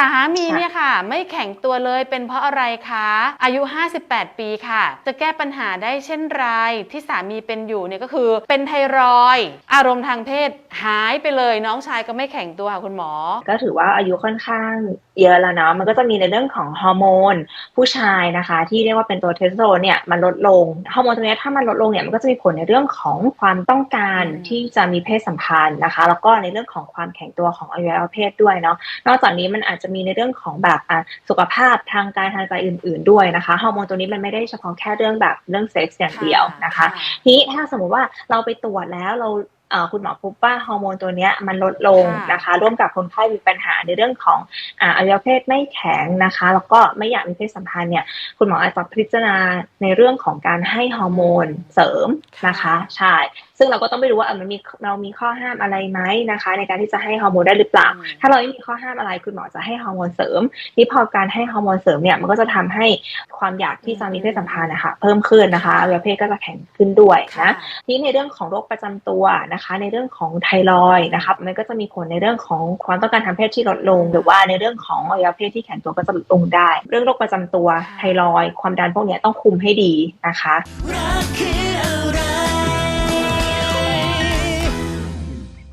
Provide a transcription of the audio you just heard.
สามีเนี่ยค่ะ ไม่แข็งตัวเลยเป็นเพราะอะไรคะ อายุ 58 ปีค่ะ จะแก้ปัญหาได้เช่นไรที่สามีเป็นอยู่เนี่ยก็คือเป็นไทรอยด์อารมณ์ทางเพศหายไปเลยน้องชายก็ไม่แข็งตัวค่ะคุณหมอ ก็ถือว่าอายุค่อนข้างเยอะแล้วเนาะมันก็จะมีในเรื่องของฮอร์โมนผู้ชายนะคะ ที่เรียกว่าเป็นตัวเทสโทสเตอโรนเนี่ยมันลดลงฮอร์โมนตัวเนี้ยถ้ามันลดลงเนี่ยมันก็จะมีผลในเรื่องของความต้องการอืมที่จะมีเพศสัมพันธ์นะคะ แล้วก็ในเรื่องของความแข็งตัวของอวัยวะเพศด้วยเนาะนอกจากนี้มันอาจจะมีในเรื่องของแบบอะสุขภาพทางกายทางใจอื่น ๆ ด้วยนะคะฮอร์โมนตัวนี้มันไม่ได้เฉพาะแค่เรื่องแบบเรื่องเซ็กส์อย่างเดียวนะคะทีนี้ถ้าสมมุติว่าเราไปตรวจแล้วเราเอ่อ คุณหมอพบว่าฮอร์โมนตัวเนี้ยมันลดลงค่ะนะคะ ร่วมกับคนไข้มีปัญหาในเรื่องของอ่าอวัยวะเพศไม่แข็งนะคะ แล้วก็ไม่อยากมีเพศสัมพันธ์เนี่ยคุณหมออาจจะพิจารณาในเรื่องของการให้ฮอร์โมนเสริมนะคะใช่ซึ่งเราก็ต้องไปดูว่าเออมันมีเรามีข้อห้ามอะไรไหมนะคะ ในการที่จะให้ฮอร์โมนได้หรือเปล่าอืมถ้าเราไม่มีข้อห้ามอะไรคุณหมอจะให้ฮอร์โมนเสริมที่พอการให้ฮอร์โมนเสริมเนี่ยมันก็จะทำให้ความอยากที่จะมีเพศสัมพันธ์นะคะเพิ่มขึ้นนะคะอวัยวะเพศก็จะแข็งขึ้นด้วยนะค่ะทีนี้ในเรื่องของโรคประจำตัวนะคะในเรื่องของไทรอยด์นะครับมันก็จะมีผลในเรื่องของความต้องการทางเพศที่ลดลง หรือว่าในเรื่องของอวัยวะเพศที่แข็งตัวก็จะลดลงได้ เรื่องโรคประจำตัวไทรอยด์ความดันพวกเนี้ยต้องคุมให้ดีนะคะรักคือ